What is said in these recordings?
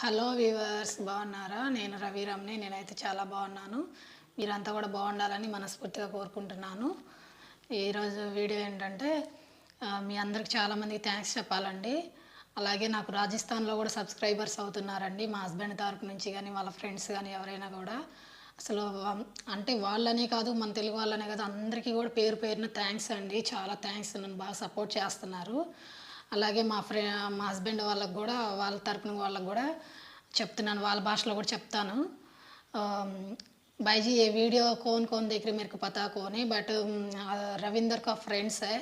Hello viewers బాగున్నారా? నేను రవిరామ్ని నేనైతే చాలా బాగున్నాను. మీరంతా కూడా బాగుండాలని మనస్ఫూర్తిగా కోరుకుంటున్నాను. ఈరోజు వీడియో ఏంటంటే మీ అందరికి చాలామందికి థ్యాంక్స్ చెప్పాలండి. అలాగే నాకు రాజస్థాన్లో కూడా సబ్స్క్రైబర్స్ అవుతున్నారండి. మా హస్బెండ్ తరపు నుంచి కానీ వాళ్ళ ఫ్రెండ్స్ కానీ ఎవరైనా కూడా. అసలు అంటే వాళ్ళనే కాదు మన తెలుగు వాళ్ళనే కాదు అందరికీ కూడా పేరు పేరున థ్యాంక్స్ అండి. చాలా థ్యాంక్స్ నన్ను బాగా సపోర్ట్ చేస్తున్నారు. అలాగే మా ఫ్రె మా హస్బెండ్ వాళ్ళకి కూడా వాళ్ళ తరపున వాళ్ళకి కూడా చెప్తున్నాను వాళ్ళ భాషలో కూడా చెప్తాను अम, भाई जी ये वीडियो कौन कौन देख रहे मेरे को पता कौन है बट रविंदर का फ्रेंड्स है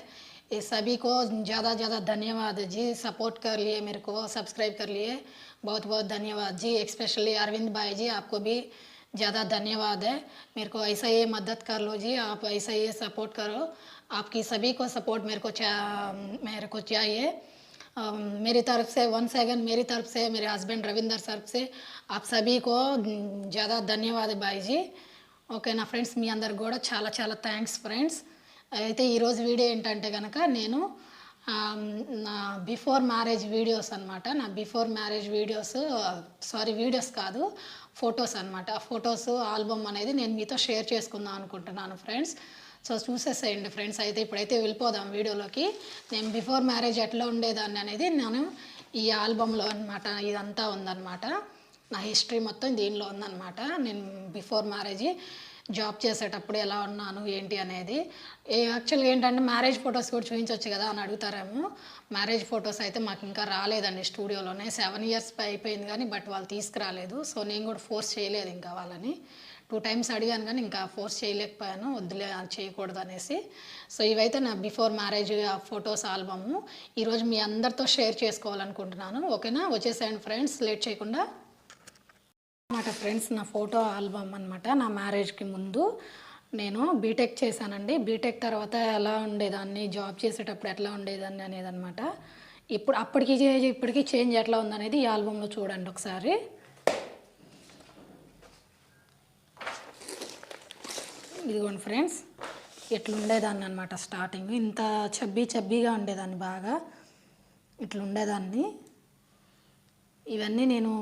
ये सभी को ज़्यादा ज़्यादा धन्यवाद जी सपोर्ट कर लिए मेरे को सब्सक्राइब कर लिए बहुत बहुत धन्यवाद जी स्पेशली अरविंद भाई जी आपको भी ज़्यादा धन्यवाद है मेरे को ऐसा ये मदद कर लो जी आप ऐसा ये सपोर्ट करो आपकी सभी को सपोर्ट मेरे को चा मेरे को चाहिए अम, मेरी तरफ से वन सेकंड मेरी तरफ से मेरे हस्बैंड रविंदर तरफ से आप सभी को ज़्यादा धन्यवाद भाई जी ఓకే నా ఫ్రెండ్స్ మీ అందరికి కూడా చాలా చాలా థ్యాంక్స్ ఫ్రెండ్స్ అయితే ఈరోజు వీడియో ఏంటంటే కనుక నేను ఆమ్, నా బిఫోర్ మ్యారేజ్ వీడియోస్ అనమాట నా before marriage videos sorry videos కాదు ఫొటోస్ అనమాట ఆ ఫొటోస్ ఆల్బమ్ అనేది నేను మీతో షేర్ చేసుకుందాం అనుకుంటున్నాను ఫ్రెండ్స్ సో చూసేసేయండి ఫ్రెండ్స్. అయితే ఇప్పుడైతే వెళ్ళిపోదాం వీడియోలోకి. నేను బిఫోర్ మ్యారేజ్ ఎట్లా ఉండేదాన్ని అనేది నేను ఈ ఆల్బంలో అనమాట ఇదంతా ఉందన్నమాట. నా హిస్టరీ మొత్తం దీనిలో ఉందన్నమాట. నేను బిఫోర్ మ్యారేజ్ జాబ్ చేసేటప్పుడు ఎలా ఉన్నాను ఏంటి అనేది. ఏ యాక్చువల్గా ఏంటంటే మ్యారేజ్ ఫొటోస్ కూడా చూపించవచ్చు కదా అని అడుగుతారేమో. మ్యారేజ్ ఫొటోస్ అయితే మాకు ఇంకా రాలేదండి స్టూడియోలోనే. సెవెన్ ఇయర్స్ అయిపోయింది కానీ బట్ వాళ్ళు తీసుకురాలేదు. సో నేను కూడా ఫోర్స్ చేయలేదు ఇంకా వాళ్ళని. టూ టైమ్స్ అడిగాను కానీ ఇంకా ఫోర్స్ చేయలేకపోయాను వద్దులే అది చేయకూడదు అనేసి. సో ఇవైతే నా బిఫోర్ మ్యారేజ్ ఫొటోస్ ఆల్బము. ఈరోజు మీ అందరితో షేర్ చేసుకోవాలనుకుంటున్నాను. ఓకేనా? వచ్చేసేయండి ఫ్రెండ్స్ లేట్ చేయకుండా. అనమాట ఫ్రెండ్స్ నా ఫోటో ఆల్బమ్ అనమాట నా మ్యారేజ్కి ముందు. నేను బీటెక్ చేశానండి. బీటెక్ తర్వాత ఎలా ఉండేదాన్ని జాబ్ చేసేటప్పుడు ఎట్లా ఉండేదాన్ని అనేది అనమాట ఇప్పుడు అప్పటికి చే- చేంజ్ ఎట్లా ఉందనేది ఈ ఆల్బంలో చూడండి ఒకసారి. ఇదిగోండి ఫ్రెండ్స్ ఇట్లుండేదాన్ని అనమాట స్టార్టింగ్. ఇంత చబ్బీ చబ్బీగా ఉండేదాన్ని బాగా ఇట్లుండేదాన్ని. ఇవన్నీ నేను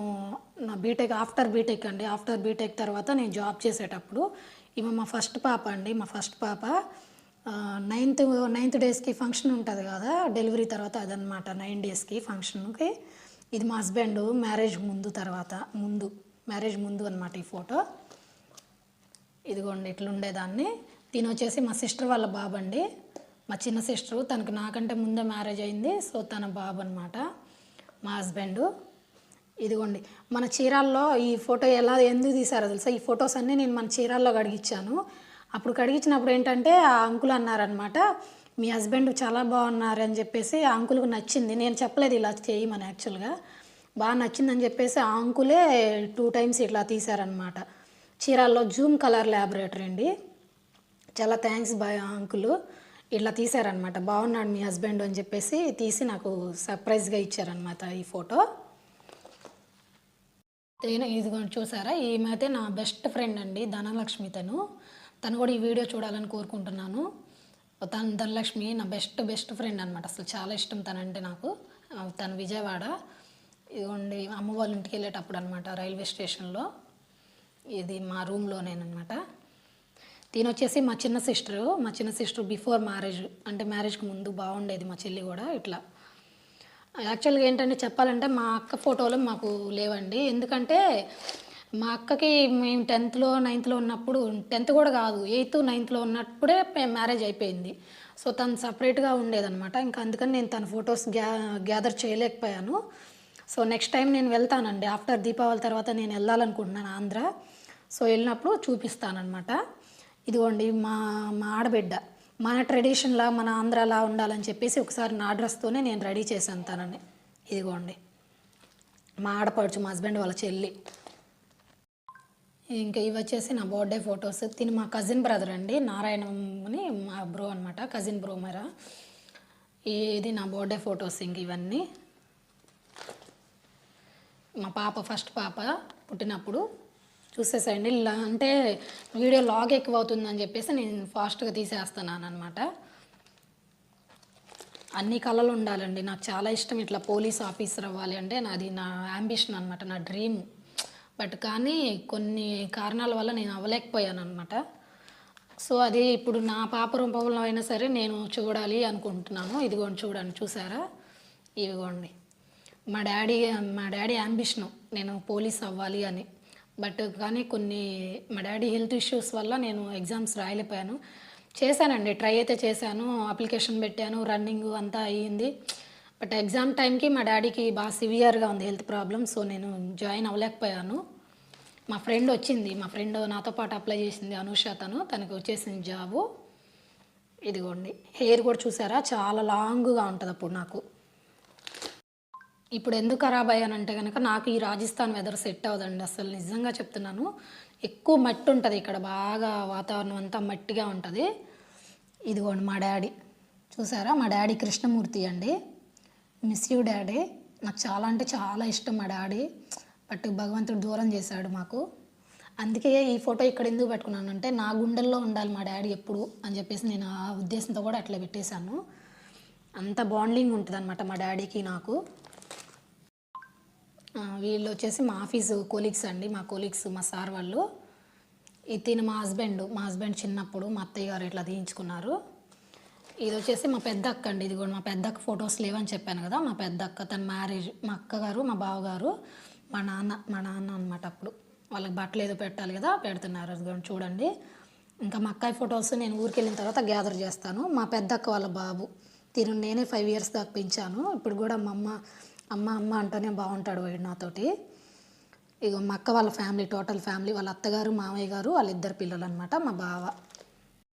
నా బీటెక్ ఆఫ్టర్ బీటెక్ అండి. ఆఫ్టర్ బీటెక్ తర్వాత నేను జాబ్ చేసేటప్పుడు ఇవి మా ఫస్ట్ పాప అండి మా ఫస్ట్ పాప నైన్త్ నైన్త్ డేస్కి ఫంక్షన్ ఉంటుంది కదా డెలివరీ తర్వాత అదనమాట నైన్ డేస్కి ఫంక్షన్కి ఇది మా హస్బెండ్ మ్యారేజ్ ముందు తర్వాత ముందు మ్యారేజ్ ముందు అనమాట ఈ ఫోటో ఇదిగోండి ఇట్లుండేదాన్ని. తిని వచ్చేసి మా సిస్టర్ వాళ్ళ బాబు అండి మా చిన్న సిస్టరు తనకు నాకంటే ముందే మ్యారేజ్ అయింది సో తన బాబు అనమాట మా హస్బెండ్. ఇదిగోండి మన చీరాల్లో ఈ ఫోటో ఎలా ఎందుకు తీసారో తెలుసా? ఈ ఫొటోస్ అన్నీ నేను మన చీరాల్లో కడిగించాను అప్పుడు కడిగించినప్పుడు ఏంటంటే ఆ అంకుల్ అన్నారనమాట మీ హస్బెండ్ చాలా బాగున్నారని చెప్పేసి ఆ అంకుల్కి నచ్చింది. నేను చెప్పలేదు ఇలా చేయమని యాక్చువల్గా. బాగా నచ్చిందని చెప్పేసి ఆ అంకులే టూ టైమ్స్ ఇట్లా తీశారనమాట చీరాల్లో జూమ్ కలర్ ల్యాబొరేటరీ అండి. చాలా థ్యాంక్స్ బాయ్ అంకుల్. ఇట్లా తీశారనమాట బాగున్నాడు మీ హస్బెండ్ అని చెప్పేసి తీసి నాకు సర్ప్రైజ్గా ఇచ్చారనమాట ఈ ఫోటో. నేను ఇదిగోండి చూసారా? ఈమె అయితే నా బెస్ట్ ఫ్రెండ్ అండి ధనలక్ష్మి తను. తను కూడా ఈ వీడియో చూడాలని కోరుకుంటున్నాను. తను ధనలక్ష్మి నా బెస్ట్ బెస్ట్ ఫ్రెండ్ అనమాట అసలు చాలా ఇష్టం తనంటే నాకు. తను విజయవాడ. ఇదిగోండి అమ్మ వాళ్ళ ఇంటికి వెళ్ళేటప్పుడు అనమాట రైల్వే స్టేషన్లో. ఇది మా రూమ్లోనేనమాట. దీని వచ్చేసి మా చిన్న సిస్టరు మా చిన్న సిస్టర్ బిఫోర్ మ్యారేజ్ అంటే మ్యారేజ్కి ముందు బాగుండేది మా చెల్లి కూడా ఇట్లా. యాక్చువల్గా ఏంటంటే చెప్పాలంటే మా అక్క ఫోటోలు మాకు లేవండి. ఎందుకంటే మా అక్కకి మేము టెన్త్లో నైన్త్లో ఉన్నప్పుడు టెన్త్ కూడా కాదు ఎయిత్ నైన్త్లో ఉన్నప్పుడే మ్యారేజ్ అయిపోయింది. సో తను సపరేట్గా ఉండేదనమాట ఇంకా అందుకని నేను తన ఫొటోస్ గ్యా గ్యాదర్ చేయలేకపోయాను. సో నెక్స్ట్ టైం నేను వెళ్తానండి. ఆఫ్టర్ దీపావళి తర్వాత నేను వెళ్ళాలనుకుంటున్నాను ఆంధ్ర. సో వెళ్ళినప్పుడు చూపిస్తానమాట ఇదిగోండి మా మా ఆడబిడ్డ మన ట్రెడిషన్లా మన ఆంధ్రాలా ఉండాలని చెప్పేసి ఒకసారి నా డ్రెస్తోనే నేను రెడీ చేశాను తనని. ఇదిగోండి మా ఆడపడుచు మా హస్బెండ్ వాళ్ళ చెల్లి. ఇంకా ఇవి వచ్చేసి నా బర్త్డే ఫొటోస్. తిని మా కజిన్ బ్రదర్ అండి నారాయణని మా బ్రో అనమాట కజిన్ బ్రో మరా. ఇది నా బర్త్డే ఫొటోస్ ఇంక ఇవన్నీ. మా పాప ఫస్ట్ పాప పుట్టినప్పుడు చూసేసేయండి. ఇలా అంటే వీడియో లాగ్ ఎక్కువ అవుతుందని చెప్పేసి నేను ఫాస్ట్గా తీసేస్తున్నాను అనమాట అన్ని కళలు ఉండాలండి. నాకు చాలా ఇష్టం ఇట్లా పోలీస్ ఆఫీసర్ అవ్వాలి అంటే నాది నా అంబిషన్ అనమాట నా డ్రీమ్. బట్ కానీ కొన్ని కారణాల వల్ల నేను అవ్వలేకపోయాను అనమాట సో అది ఇప్పుడు నా పాప రూపంలో అయినా సరే నేను చూడాలి అనుకుంటున్నాను. ఇదిగోండి చూడండి చూసారా? ఇదిగోండి. మా డాడీ మా డాడీ అంబిషను నేను పోలీస్ అవ్వాలి అని. బట్ కానీ కొన్ని మా డాడీ హెల్త్ ఇష్యూస్ వల్ల నేను ఎగ్జామ్స్ రాయలేకపోయాను. చేశానండి ట్రై అయితే చేశాను అప్లికేషన్ పెట్టాను రన్నింగ్ అంతా అయ్యింది. బట్ ఎగ్జామ్ టైంకి మా డాడీకి బాగా సివియర్గా ఉంది హెల్త్ ప్రాబ్లమ్ సో నేను జాయిన్ అవ్వలేకపోయాను. మా ఫ్రెండ్ వచ్చింది మా ఫ్రెండ్ నాతో పాటు అప్లై చేసింది అనుష తను తనకు వచ్చేసింది జాబు. ఇదిగోండి హెయిర్ కూడా చూసారా చాలా లాంగ్గా ఉంటుంది అప్పుడు నాకు. ఇప్పుడు ఎందుకు ఖరాబ్ అయ్యానంటే కనుక నాకు ఈ రాజస్థాన్ వెదర్ సెట్ అవ్వదండి. అసలు నిజంగా చెప్తున్నాను. ఎక్కువ మట్టి ఉంటుంది ఇక్కడ. బాగా వాతావరణం అంతా మట్టిగా ఉంటుంది. ఇదిగోండి మా డాడీ. చూసారా? మా డాడీ కృష్ణమూర్తి అండి. Miss you daddy. నాకు చాలా అంటే చాలా ఇష్టం మా డాడీ. బట్ భగవంతుడు దూరం చేశాడు మాకు. అందుకే ఈ ఫోటో ఇక్కడ ఎందుకు పెట్టుకున్నానంటే నా గుండెల్లో ఉండాలి మా డాడీ ఎప్పుడు అని చెప్పేసి నేను ఆ ఉద్దేశంతో కూడా అట్లా పెట్టేశాను. అంత బాండింగ్ ఉంటుంది అనమాట మా డాడీకి నాకు. వీళ్ళు వచ్చేసి మా ఆఫీసు కొలీగ్స్ అండి. మా కొలీగ్స్ మా సార్ వాళ్ళు. ఇతను మా హస్బెండ్ మా హస్బెండ్ చిన్నప్పుడు మా అత్తయ్య గారు ఇట్లా తీయించుకున్నారు. ఇది వచ్చేసి మా పెద్ద అక్క అండి. ఇది కూడా మా పెద్ద అక్క ఫొటోస్ లేవని చెప్పాను కదా మా పెద్ద అక్క తన మ్యారేజ్ మా అక్కగారు మా బావగారు మా నాన్న మా నాన్న అనమాట అప్పుడు. వాళ్ళకి బట్టలు ఏదో పెట్టాలి కదా పెడుతున్నారు. అది కూడా చూడండి. ఇంకా మా అక్కయ్య ఫొటోస్ నేను ఊరికి వెళ్ళిన తర్వాత గ్యాదర్ చేస్తాను. మా పెద్ద అక్క వాళ్ళ బాబు. తిను నేనే ఫైవ్ ఇయర్స్ దాకా పెంచాను. ఇప్పుడు కూడా మా అమ్మ అమ్మ అమ్మ అంటూనే బాగుంటాడు వాడు నాతోటి. ఇక మా అక్క వాళ్ళ ఫ్యామిలీ టోటల్ ఫ్యామిలీ వాళ్ళ అత్తగారు మామయ్య గారు వాళ్ళ ఇద్దరు పిల్లలు అనమాట మా బావ.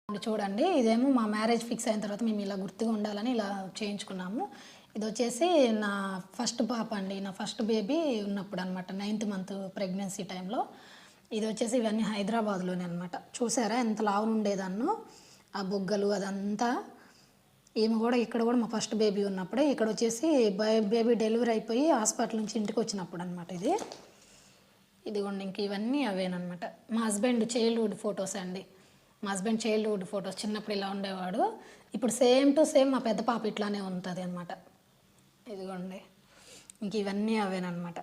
చూడండి ఇదేమో మా మ్యారేజ్ ఫిక్స్ అయిన తర్వాత మేము ఇలా గుర్తుగా ఉండాలని ఇలా చేయించుకున్నాము. ఇది వచ్చేసి నా ఫస్ట్ పాప అండి నా ఫస్ట్ బేబీ ఉన్నప్పుడు అనమాట నైన్త్ మంత్ ప్రెగ్నెన్సీ టైంలో. ఇది వచ్చేసి ఇవన్నీ హైదరాబాద్లోనే అనమాట చూసారా ఎంత లావు ఉండేదాన్నో ఆ బొగ్గలు అదంతా. ఈమె కూడా ఇక్కడ కూడా మా ఫస్ట్ బేబీ ఉన్నప్పుడే ఇక్కడ వచ్చేసి బేబీ డెలివరీ అయిపోయి హాస్పిటల్ నుంచి ఇంటికి వచ్చినప్పుడు అనమాట ఇది. ఇదిగోండి ఇంక ఇవన్నీ అవేనమాట మా హస్బెండ్ చైల్డ్హుడ్ ఫొటోస్ అండి. మా హస్బెండ్ చైల్డ్హుడ్ ఫొటోస్ చిన్నప్పుడు ఇలా ఉండేవాడు. ఇప్పుడు సేమ్ టు సేమ్ మా పెద్ద పాప ఇట్లానే ఉంటుంది అనమాట ఇదిగోండి ఇంక ఇవన్నీ అవేనమాట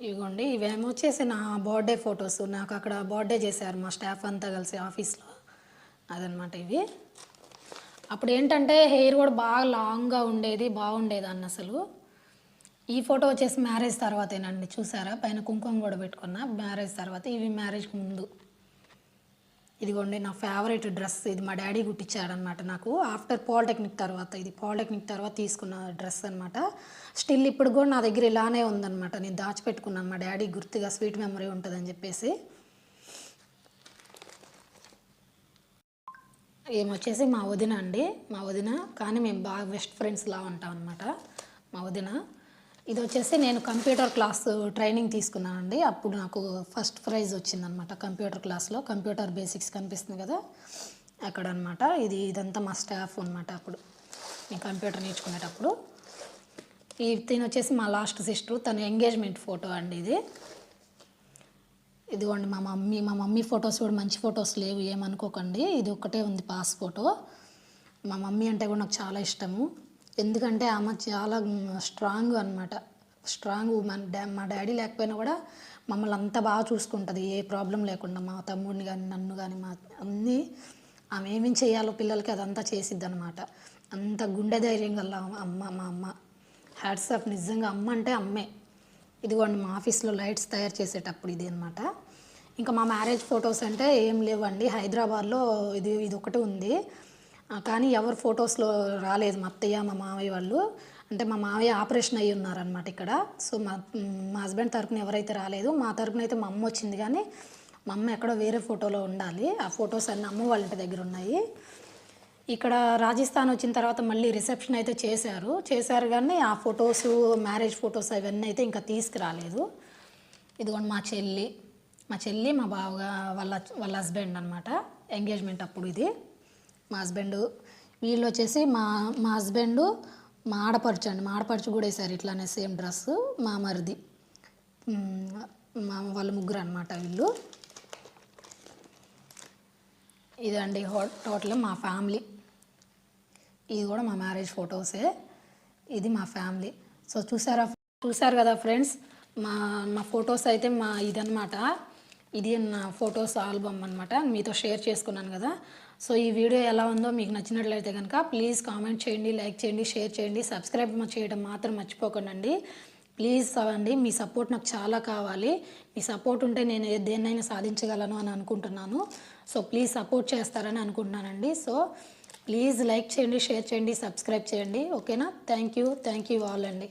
ఇదిగోండి ఇవేమో వచ్చేసి నా బర్త్డే ఫొటోస్. నాకు అక్కడ బర్త్డే చేశారు మా స్టాఫ్ అంతా కలిసి ఆఫీస్లో. అదనమాట ఇవి. అప్పుడు ఏంటంటే హెయిర్ కూడా బాగా లాంగ్గా ఉండేది బాగుండేది అన్న అసలు. ఈ ఫోటో వచ్చేసి మ్యారేజ్ తర్వాతేనండి చూసారా? పైన కుంకుమ కూడా పెట్టుకున్నా మ్యారేజ్ తర్వాత ఇవి మ్యారేజ్కి ముందు. ఇదిగోండి నా ఫేవరెట్ డ్రెస్ ఇది మా డాడీ కుట్టించాడనమాట నాకు. ఆఫ్టర్ పాలిటెక్నిక్ తర్వాత ఇది పాలిటెక్నిక్ తర్వాత తీసుకున్న డ్రెస్ అనమాట స్టిల్ ఇప్పుడు కూడా నా దగ్గర ఇలానే ఉందన్నమాట. నేను దాచిపెట్టుకున్నాను మా డాడీ గుర్తుగా స్వీట్ మెమరీ ఉంటుందని చెప్పేసి. ఏమొచ్చేసి మా వదిన అండి మా వదిన. కానీ మేము బాగా బెస్ట్ ఫ్రెండ్స్లా ఉంటాం అనమాట మా వదిన. ఇది వచ్చేసి నేను కంప్యూటర్ క్లాస్ ట్రైనింగ్ తీసుకున్నానండి. అప్పుడు నాకు ఫస్ట్ ప్రైజ్ వచ్చిందనమాట కంప్యూటర్ క్లాస్లో. కంప్యూటర్ బేసిక్స్ కనిపిస్తుంది కదా అక్కడ అనమాట ఇది ఇదంతా మా స్టాఫ్ అనమాట అప్పుడు. నేను కంప్యూటర్ నేర్చుకునేటప్పుడు. ఈ తిని వచ్చేసి మా లాస్ట్ సిస్టర్ తన ఎంగేజ్మెంట్ ఫోటో అండి ఇది. ఇదిగోండి మా మమ్మీ మా మమ్మీ ఫొటోస్ కూడా మంచి ఫొటోస్ లేవు ఏమనుకోకండి. ఇది ఒక్కటే ఉంది పాస్ ఫోటో. మా మమ్మీ అంటే కూడా నాకు చాలా ఇష్టము. ఎందుకంటే ఆమె చాలా స్ట్రాంగ్ అనమాట స్ట్రాంగ్ ఉమెన్ డా మా డాడీ లేకపోయినా కూడా మమ్మల్ని అంత బాగా చూసుకుంటుంది. ఏ ప్రాబ్లం లేకుండా మా తమ్ముడిని కానీ నన్ను కానీ మా అన్నీ ఆమె ఏమేమి చేయాలో పిల్లలకి అదంతా చేసిద్ది అనమాట అంత గుండె ధైర్యం గల అమ్మ మా అమ్మ. హ్యాట్సాప్ నిజంగా అమ్మ అంటే అమ్మే. ఇదిగోండి మా ఆఫీస్లో లైట్స్ తయారు చేసేటప్పుడు ఇది అనమాట ఇంకా మా మ్యారేజ్ ఫొటోస్ అంటే ఏం లేవండి. హైదరాబాద్లో ఇది ఇది ఒకటి ఉంది. కానీ ఎవరు ఫొటోస్లో రాలేదు మా అత్తయ్య మా మావయ్య వాళ్ళు. అంటే మా మావయ్య ఆపరేషన్ అయ్యి ఉన్నారనమాట ఇక్కడ. సో మా మా హస్బెండ్ తరపున ఎవరైతే రాలేదు మా తరపున అయితే మా అమ్మ వచ్చింది. కానీ మా అమ్మ ఎక్కడో వేరే ఫోటోలో ఉండాలి. ఆ ఫొటోస్ అన్నీ అమ్మ వాళ్ళ ఇంటి దగ్గర ఉన్నాయి. ఇక్కడ రాజస్థాన్ వచ్చిన తర్వాత మళ్ళీ రిసెప్షన్ అయితే చేశారు. చేశారు కానీ ఆ ఫొటోస్ మ్యారేజ్ ఫొటోస్ అవన్నీ అయితే ఇంకా తీసుకురాలేదు. ఇదిగోండి మా చెల్లి. మా చెల్లి మా బావగా వాళ్ళ వాళ్ళ హస్బెండ్ అనమాట ఎంగేజ్మెంట్ అప్పుడు ఇది. మా హస్బెండ్ వీళ్ళు వచ్చేసి మా మా హస్బెండ్ మా ఆడపడుచు అండి. మా ఆడపడుచు కూడా వేసారు ఇట్లానే సేమ్ డ్రెస్ మా మరిది. మా వాళ్ళ ముగ్గురు అనమాట వీళ్ళు. ఇదండి హో- టోటల్ మా ఫ్యామిలీ. ఇది కూడా మా మ్యారేజ్ ఫొటోసే. ఇది మా ఫ్యామిలీ. సో చూసారా చూసారు కదా ఫ్రెండ్స్ మా మా ఫొటోస్ అయితే మా ఇదనమాట ఇది నా ఫొటోస్ ఆల్బమ్ అనమాట మీతో షేర్ చేసుకున్నాను కదా. సో ఈ వీడియో ఎలా ఉందో మీకు నచ్చినట్లయితే కనుక ప్లీజ్ కామెంట్ చేయండి లైక్ చేయండి షేర్ చేయండి సబ్స్క్రైబ్ చేయడం మాత్రం మర్చిపోకండి ప్లీజ్ అండి మీ సపోర్ట్ నాకు చాలా కావాలి. మీ సపోర్ట్ ఉంటే నేను దేన్నైనా సాధించగలను అని అనుకుంటున్నాను. సో ప్లీజ్ సపోర్ట్ చేస్తారని అనుకుంటున్నానండి. సో ప్లీజ్ లైక్ చేయండి షేర్ చేయండి సబ్స్క్రైబ్ చేయండి. ఓకేనా? Thank you thank you all అండి.